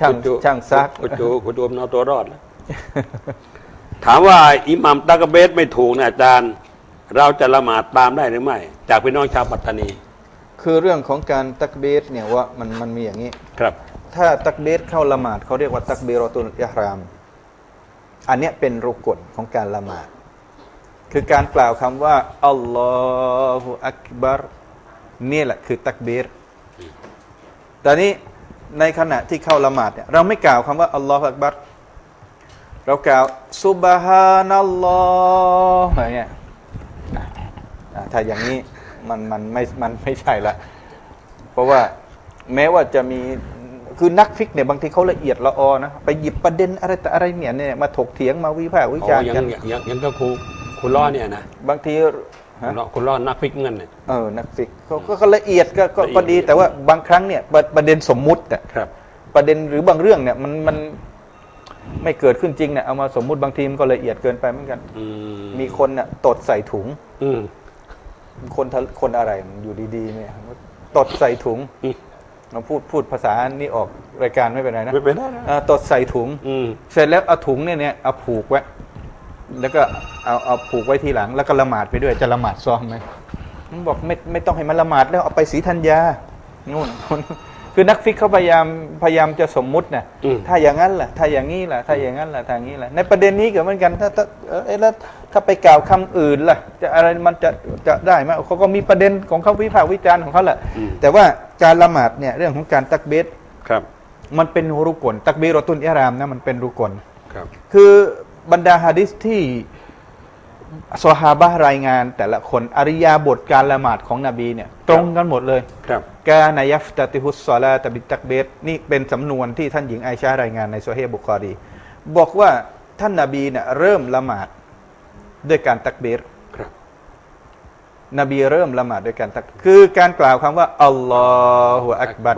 ช่างคุณจูช่างซักคุณจูคุณจูมันเอาตัวรอดแล้วถามว่าอิหมัมตะกะเบสไม่ถูกเนี่ยอาจารย์ เราจะละหมาดตามได้หรือไม่ จากพี่น้องชาวปัตตานี คือเรื่องของการตักเบสเนี่ยว่ามันมันมีอย่างนี้ ครับ ถ้าตักเบสเข้าละหมาดเขาเรียกว่าตักเบรอตุลอิหราม อันเนี้ยเป็นรุกลของการละหมาด คือการกล่าวคำว่าอัลลอฮฺอักบัรนี่แหละคือตักเบรแต่นี้ ในขณะที่เข้าละหมาดเนี่ยเราไม่กล่าวคำว่าอัลลอฮฺอักบัรเรากล่าวซุบฮานัลลอฮ์อะไรเงี้ยอะอะถ้าอย่างนี้มันมันไม่มันไม่ใช่ละ เพราะว่าแม้ว่าจะมีคือนักฟิกเนี่ยบางทีเขาละเอียดละออนะไปหยิบประเด็นอะไรแต่อะไรเนี่ยเนี่ยมาถกเถียงมาวิพากษ์วิอ๋จาอรณ์ยังกันยังยังยังก็ครูคุณล้อเนี่ยนะบางทีคุ ฮะณล้อคุณล้อนักฟิกเงินเนี่ย เออนักฟิกเขาก็ก็ละเอียดก็ก็ละเอียด ก็ดีแต่ว่าบางครั้งเนี่ยประประเด็นสมมุติอะครับ ประเด็นหรือบางเรื่องเนี่ยมันมันไม่เกิดขึ้นจริงเนี่ยเอามาสมมุติบางทีมันก็ละเอียดเกินไปเหมือนกัน อืมมีคนเนี่ยตดใส่ถุง อืม คนทะคนอะไรมันอยู่ดีๆเนี่ยตดใส่ถุงอืม เราพูดพูดภาษานี่ออกรายการไม่เป็นไรนะไม่เป็นได้นะอ่าตดใส่ถุง อืม เสร็จแล้วเอาถุงเนี่ยเนี่ยเอาผูกไว้ แล้วก็เอาเอาผูกไว้ทีหลัง แล้วก็ละหมาดไปด้วยจะละหมาดซ้อมไหมมันบอกไม่ไม่ต้องให้มันละหมาดแล้วเอาไปสีธัญญานู่นคือนักฟิกเขาพยายามพยายามจะสมมุตินะอืมถ้าอย่างนั้นล่ะ ถ้าอย่างนี้ล่ะ ถ้าอย่างนั้นล่ะถ้าอย่างนี้ล่ะ ในประเด็นนี้ก็เหมือนกันถ้าถ้าเออเอ๊ะแล้วถ้าไปกล่าวคำอื่นล่ะ จะอะไรมันจะจะได้ไหมเขาก็มีประเด็นของเขาวิพากษ์วิจารณ์ของเขาแหละอืมแต่ว่าการละหมาดเนี่ยเรื่องของการตักเบสครับ มันเป็นรุกลตักบีรอตุนอิหรามนะมันเป็นรุกลครับ คือ บรรดาฮะดิษที่ซอฮาบะห์รายงาน แต่ละคนอริยาบทการละหมาดของนบีเนี่ยตรงกันหมดเลยครับกานายัฟตะติฮุสซอลาตะบิตักเบตนี่เป็นสำนวนที่ท่านหญิงไอชารายงานในโซเฮบุคอรี บอกว่าท่านนาบีเนี่ยเริ่มละหมาดด้วยการตักเบรครับนบีเริ่มละหมาดด้วยการตักคือการกล่าวคำว่าอัลลอฮฺอักบัร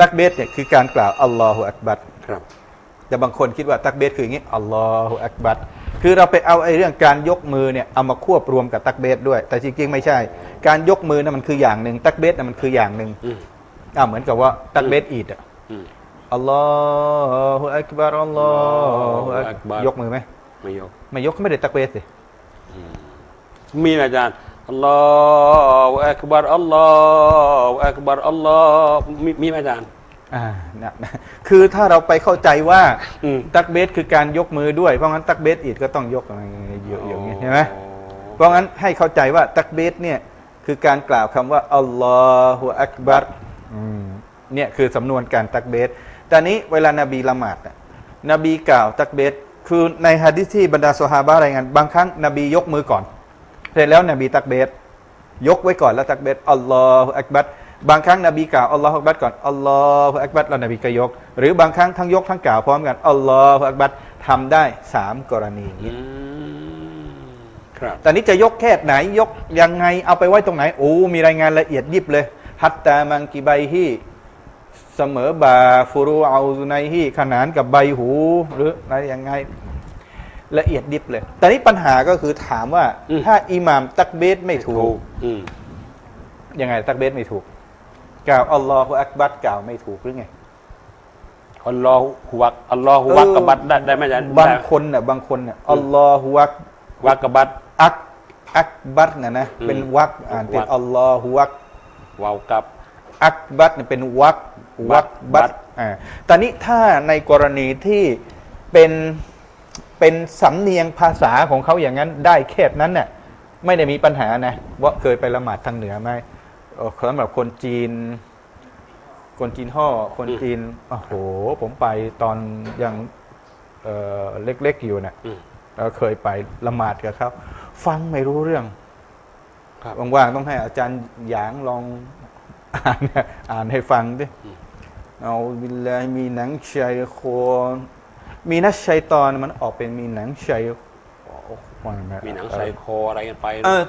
ตักเบรเนี่ยคือการกล่าวอัลลอฮฺอักบัรครับ แต่บางคนคิดว่าตักเบสคืออย่างนี้อัลลอฮฺอักบัรคือเราไปเอาไอ้เรื่องการยกมือเนี่ยเอามาควบรวมกับตักเบสด้วย แต่จริงๆไม่ใช่ การยกมือนั่นมันคืออย่างหนึ่งตักเบสนั่นมันคืออย่างหนึ่งอืมอ่าเหมือนกับว่าตักเบสอีดอะอืมอัลลอฮฺอักบัรอัลลอฮฺอัอักกบัรยกมือไหมไม่ยกไม่ยกก็ไม่ได้ตักเบสสิมีไหมอาจารย์อัลลอฮฺอักบัรอัลลอฮฺอักบัรอัลลอฮฺมีมีไหมอาจารย์ อ่านะนะคือถ้าเราไปเข้าใจว่าอืม ตักเบสคือการยกมือด้วย เพราะงั้นตักเบสอีดก็ต้องยกอะไรอย่างนี้ใช่ไหมอ๋อเพราะงั้นให้เข้าใจว่าตักบีรเนี่ยคือการกล่าวคำว่าอัลลอฮฺอักบัรอืมเนี่ยคือสำนวนการตักเบสแต่นี้เวลานาบีละหมาดน่ะนบีกล่าวตักเบสคือในฮะดิษที่บรรดาสฮาบะห์รายงานบางครั้งนบียกมือก่อน เสร็จแล้วนบีตักเบสยกไว้ก่อนแล้วตักเบสอัลลอฮฺอักบัร บางครั้งนบีกล่าวอัลลอฮฺอักบัรก่อนอัลลอฮฺอักบัรแล้วนบีก็ยก หรือบางครั้งทั้งยกทั้งกล่าวพร้อมกันอัลลอฮฺอักบัรทำได้สามกรณีอย่างอืนี้มครับแต่นี้จะยกแค่ไหนยกยังไงเอาไปไว้ตรงไหนโอ้มีรายงานละเอียดยิบเลยฮัตตามังกีใบฮีเสมอบาฟูรูเอาซุไนฮีขนานกับใบหู หรืออะไรยังไงละเอียดดิบเลย แต่นี้ปัญหาก็คือถามว่าอืมถ้าอิหม่ามตักเบสไม่ถูกอืมยังไงตักเบสไม่ถูก กล่าวอัลลอฮฺอักบัรกล่าวไม่ถูกหรือไงอัลลอฮฺวักอัลลอฮฺวักกบัดได้ได้ไหมอาจารย์บางคนน่ะบางคนน่ะอัลลอฮฺวักวักกบัดอักอักบัรนะนะอืมเป็นวักอ่านเป็นวักอัลลอฮฺวักวาวกับอักบัตเนี่ยเป็นวักวักบับัตตอ่าตอนนี้ถ้าในกรณีที่เป็นเป็นสำเนียงภาษาของเขาอย่างนั้นได้แค่นั้นเนี่ยไม่ได้มีปัญหานะว่าเคยไปละหมาดทางเหนือไหมเอ่อ สำหรับคนจีน คนจีนห่อคนอืมจีนโอ้โห ผมไปตอนยังเอ่อเล็กๆอยู่เนี่ยอืมเราเคยไปละหมาดกับเขาฟังไม่รู้เรื่องครับว่างๆต้องให้อาจารย์หยางลองอ่านอ่านให้ฟังดิอืมเอาบิลลาฮิมีหนังชัยโคนมีนักชัยตอนมันออกเป็นมีหนังชัยว่าไมีหนังใส่คออะไรกันไปเออ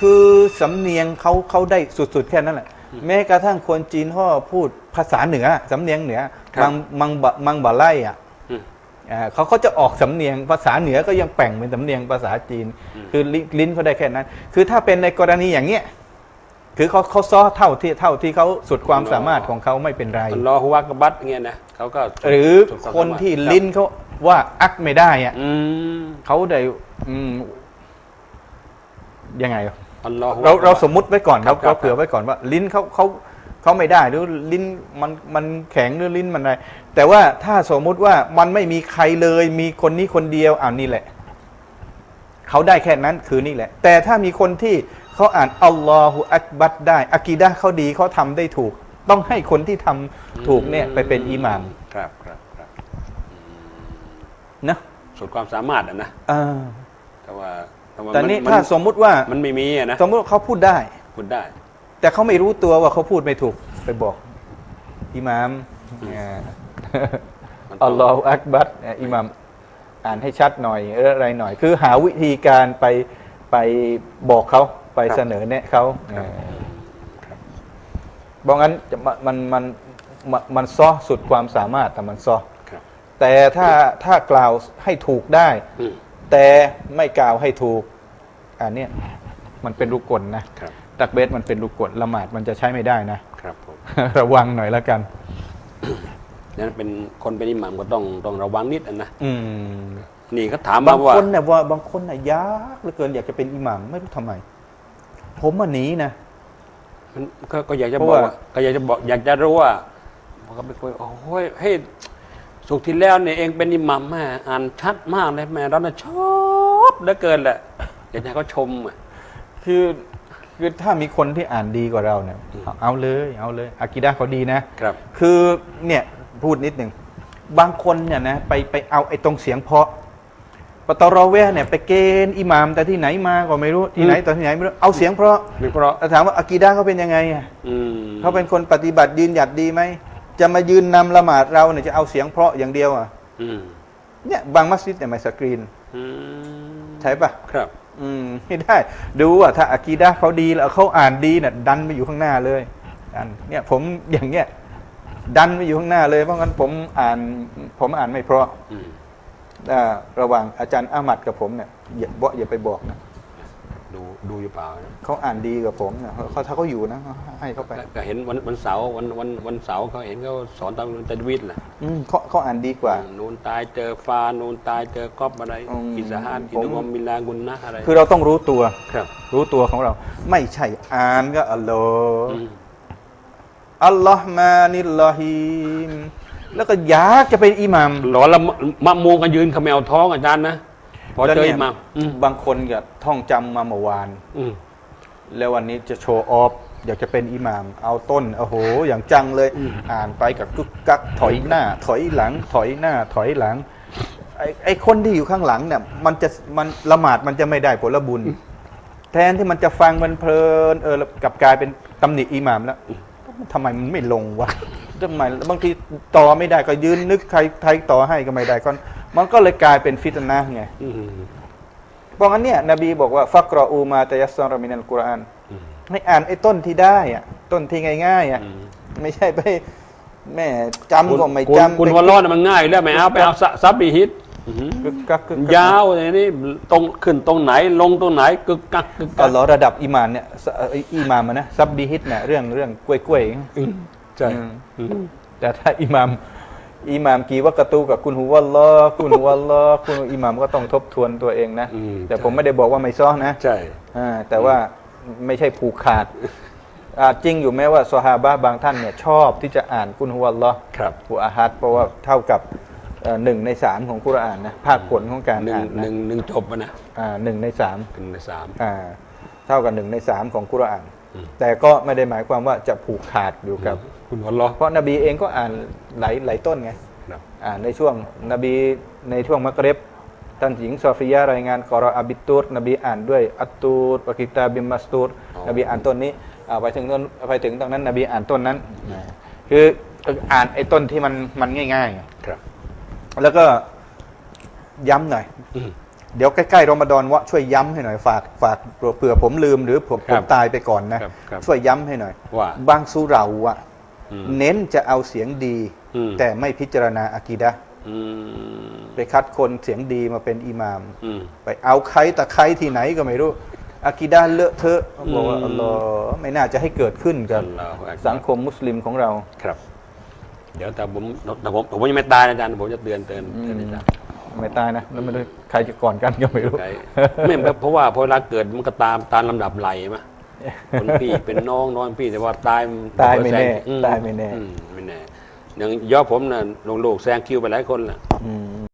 คือสำเนียงเขาเขาได้สุดๆแค่นั้นแหละแม้กระทั่งคนจีนห่อพูดภาษาเหนือสำเนียงเหนือมังมังบะมังบะไล่อะเขาเขาจะออกสำเนียงภาษาเหนือก็ยังแปลงเป็นสำเนียงภาษาจีน คือลิ้นเขาได้แค่นั้น คือถ้าเป็นในกรณีอย่างเงี้ยคือเขาเขาซ้อเท่าที่เท่าที่เขาสุดความสามารถของเขาไม่เป็นไรอัลลอฮวะกบัตเงี้ยนะเขาก็หรือคนที่ลิ้นเขาว่าอักไม่ได้อะเขาได้ อืมยังไง อัลลอฮฺเราเราสมมุติไว้ก่อนครัเราบครับเราเผื่อไว้ก่อนว่า ลิ้นเขาเขาเขาไม่ได้หรือลิ้นมันมันแข็งหรือลิ้นมันอะไรแต่ว่าถ้าสมมุติว่ามันไม่มีใครเลย มีคนนี้คนเดียวอ่านี่แหละเขาได้แค่นั้นคือนี่แหละ แต่ถ้ามีคนที่เขาอ่านอัลลอฮฺอักบัดได้อากีดะห์เขาดีเขาทำได้ถูก ต้องให้คนที่ทำถูกเนี่ย ไปเป็นอิหมามครับครับครับนะสุดความสามารถอะนะอ่า แต่ว่าแต่ว่าแต่นี่มัถ้าสมมุติว่ามันไม่มีอะนะสมมุติว่าเขาพูดได้ พูดได้ แต่เขาไม่รู้ตัวว่าเขาพูดไม่ถูกไปบอกอิหมามอ่ามันต้อัองลลอฮฺอักบัดเนี่ยอิหมามอ่านให้ชัดหน่อยเอออะไรหน่อย คือหาวิธีการไปไปบอกเขาไปเสนอแนะเขาเออบอกงั้นจะมันมันมันมันมันซ้อสุดความสามารถแต่มันซ้อครับ แต่ถ้าถ้ากล่าวให้ถูกได้ อืม แต่ไม่กล่าวให้ถูกอันเนี้ยมันเป็นลูกกลนะครับตักเบสมันเป็นลูกกลละหมาดมันจะใช้ไม่ได้นะ ครับผม ระวังหน่อยแล้วกันนั้นเป็นคนเป็นอิหมัมก็ต้องต้องระวังนิดอะนะอืมนี่เขาถามบามางว่าคนเนี่ยว่าบางคนน่ะยากเหลือเกินอยากจะเป็นอิหมัมไม่รู้ทำไม ผมมาหนีนะ มันก็ก็อยากจะเพบราะอกว่า ว่าก็อยากจะบอกอยากจะรู้ว่าผมก็ไปคุยโอ้ยเฮ้ย สุกร์ที่แล้วเนี่ยเองเป็นอิหมัมแม่อ่านชัดมากเลยแม่เราน่ะชอบเหลือเกินแหละอยากจะให้เขาชมอะคือคือถ้ามีคนที่อ่านดีกว่าเราเนี่ยอืมเอาเอาเลยเอาเลยอากิดะห์เขาดีนะครับ คือเนี่ยพูดนิดหนึ่งบางคนเนี่ยนะไปไปเอาไอ้ตรงเสียงเพราะปตรอเวะเนี่ยไปเกณฑ์อิหมามแต่ที่ไหนมาก็ไม่รู้ที่ไหนอืมตอนที่ไหนไม่รู้เอาเสียงเพราะไม่เพราะแล้วถามว่าอากีดะห์เขาเป็นยังไงอะอืมเขาเป็นคนปฏิบัติยืนหยัดดีไหม จะมายืนนำละหมาดเราเนี่ยจะเอาเสียงเพราะอย่างเดียวอะอืมเนี่ยบางมัสยิดเนี่ยไม่สกรีนอืมใช่ปะครับ อืมไม่ได้ ดูว่าถ้าอากีดะห์เขาดีแล้วเขาอ่านดีเนี่ยดันไปอยู่ข้างหน้าเลยดันเนี่ยผมอย่างเงี้ยดันไปอยู่ข้างหน้าเลย เพราะงั้นผมอ่าน ผมอ่านไม่เพราะอืมอ่าระหว่างอาจารย์อามัดกับผมเนี่ยอย่าบอกอย่าไปบอกนะ ดูดูอยู่เปล่านะเขาอ่านดีกับผมนะเขาถ้าเขาอยู่นะให้เขาไปก็ก็เห็นวันวันเสาร์วันวันวันเสาร์เขาเห็นเขาสอนตามเรื่องตัดวิทย์แหละอืมเขาเขาอ่านดีกว่านูนตายเจอฟานูนตายเจอกอบอะไรอืมกิสฮานกิผมนุมอมมิลากุนนะอะไรคือเราต้องรู้ตัวครับ รู้ตัวของเรา ไม่ใช่อ่านก็อัลลอฮ์อืมอัลลอฮ์มานิลลอฮิมแล้วก็อยากจะเป็นอิหมัมหลอนละมะมะม่วงกันยืนเขมวท้องอาจารย์นะ พอเจออิหมามอืมบางคนก็ท่องจำมาเมื่อวาน อืม แล้ววันนี้จะโชว์ออฟอยากจะเป็นอิหมาม เอาต้นโอ้โห อย่างจังเลย อืม อ่านไปกับกึกกักถอยหน้า ถอยหลัง ถอยหน้า ถอยหลัง ไอ้ไอ้คนที่อยู่ข้างหลังเนี่ยมันจะมันละหมาดมันจะไม่ได้ผลบุญ แทนที่มันจะฟังมันเพลินเออแล้วกลับกลายเป็นตำหนิอิหมามแล้วทำไมมันไม่ลงวะทำไมบางทีต่อไม่ได้ก็ยืนนึกใครใครต่อให้ก็ไม่ได้ก็ มันก็เลยกลายเป็นฟิตนะห์ไงอืมเพราะงั้นเนี่ยนบีบอกว่าฟักรออูมาตยัสซารมินัลกุรอานอืมให้อ่านไอ้ต้นที่ได้อะต้นที่ง่ายๆอะอืมไม่ใช่ไปแม่จำคุณก็ไม่คุณจำคุณไปวันร้อนมันง่ายอยู่แล้วไม่เอาไปเอาซะซับบีฮิตอื้อหือกึกกักกึกกักยาวอย่างนี้ตรงขึ้นตรงไหนลงตรงไหนกึกกักกึกก็กักเหรอระดับอิมานเนี่ยสเอ่ออิมามอะนะซับบีฮิตเนี่ยเรื่องเรื่องกล้วยกล้วยๆอืมใช่อืมอืมแต่ถ้าอิหมาม อิหมามกี่วักกะตูกับคุณฮุวัลลอฮ์คุณฮุวัลลอฮ์คุณอิหมามก็ต้องทบทวนตัวเองนะ อืมแต่ผมไม่ได้บอกว่าไม่ซ้อนะใช่ อ่าแต่ว่าไม่ใช่ผูกขาดอ่าจริงอยู่แม้ว่าซอฮาบะห์บางท่านเนี่ยชอบที่จะอ่านคุณฮุวัลลอฮ์ครับหัวอาฮัดเพราะว่าเท่ากับเอ่อหนึ่งในสามของกุรอานนะภาคผลของการหนึ่งอ่านหนะนึ่งหนึ่งจบอะนะอ่าหนึ่งในสาม หนึ่งในสาม อ่าเท่ากับหนึ่งในสามของกุรอานอืม แต่ก็ไม่ได้หมายความว่าจะผูกขาดอยู่กับ คุณวันล้อเพราะนบีเองก็อ่านหลายหลายต้นไงครับอ่านในช่วงนบีในช่วงมักเร็บท่านหญิงซอฟิยารายงานกอรออาบิตูรนบีอ่านด้วยอัตตูรปกิตาบิมมัสตูรนบีอ่านต้นนี้อ่าไปถึงต้นไปถึงตรงนั้นนบีอ่านต้นนั้นนะคืออ่านไอ้ต้นที่มันมันง่ายๆไงครับ แล้วก็ย้ำหน่อยอืม เดี๋ยวใกล้ๆรอมฎอนวะช่วยย้ำให้หน่อยฝากฝากเผื่อผมลืมหรือผมคผรัมบตายไปก่อนนะ ครับครับช่วยย้ำให้หน่อยว่าบางสุเราอะอืมเน้นจะเอาเสียงดี อืม แต่ไม่พิจารณาอากีดะห์อืมไปคัดคนเสียงดีมาเป็นอิหมาม อืม ไปเอาใครตะไคร้ที่ไหนก็ไม่รู้อากีดาเลอะเทอะเขาบอกว่าอืมอัลลอฮ์ไม่น่าจะให้เกิดขึ้นกับอัลลอฮฺอักบัร สังคมมุสลิมของเรา ครับ เดี๋ยวแต่ผมแต่ผมผมยังไม่ตายนะอาจารย์ผมจะเตือนเตือนเตือนอาจารย์ ไม่ตายนะแล้วไม่รู้ใครจะก่อนกันก็ไม่รู้ไกลไม่เพราะว่าพอเวลาเกิดมันก็ตามตามลำดับไหลมาคนพี่เป็นน้องน้องพี่แต่ว่าตายตายไม่แน่อืตายไม่แน่อืไม่แน่อย่างย่อผมน่ะลงโลกแซงคิวไปหลายคนละอืม